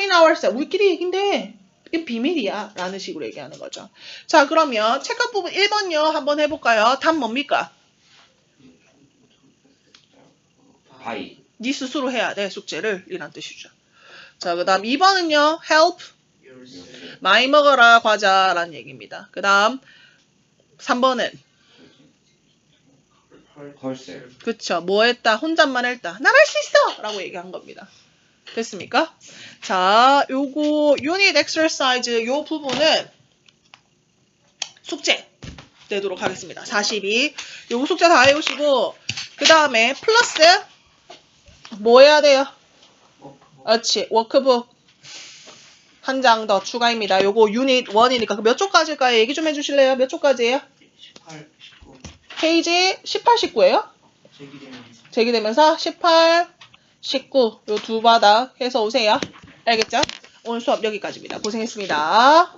between ourselves. 우리끼리 얘긴데 이게 비밀이야. 라는 식으로 얘기하는 거죠. 자, 그러면 체크 부분 1번요. 한번 해볼까요? 답 뭡니까? 바이 네 스스로 해야 돼, 숙제를. 이란 뜻이죠. 자, 그 다음 2번은요. help. 많이 먹어라, 과자라는 얘기입니다. 그 다음 3번은 헐셀 그쵸. 뭐 했다? 혼잣말 했다. 난 할 수 있어! 라고 얘기한 겁니다. 됐습니까? 자, 요거, 유닛 엑서사이즈 요 부분은 숙제 내도록 하겠습니다. 42. 요거 숙제 다 해오시고, 그 다음에 플러스, 뭐 해야 돼요? 그렇지. 워크북 한 장 더 추가입니다. 요거 유닛 1이니까 그몇 쪽까지일까요? 얘기 좀 해주실래요? 몇 쪽까지예요? 18, 19 페이지 18, 19예요? 제기되면서 제기되면서 18, 19 요 두 바닥 해서 오세요. 알겠죠? 오늘 수업 여기까지입니다. 고생했습니다.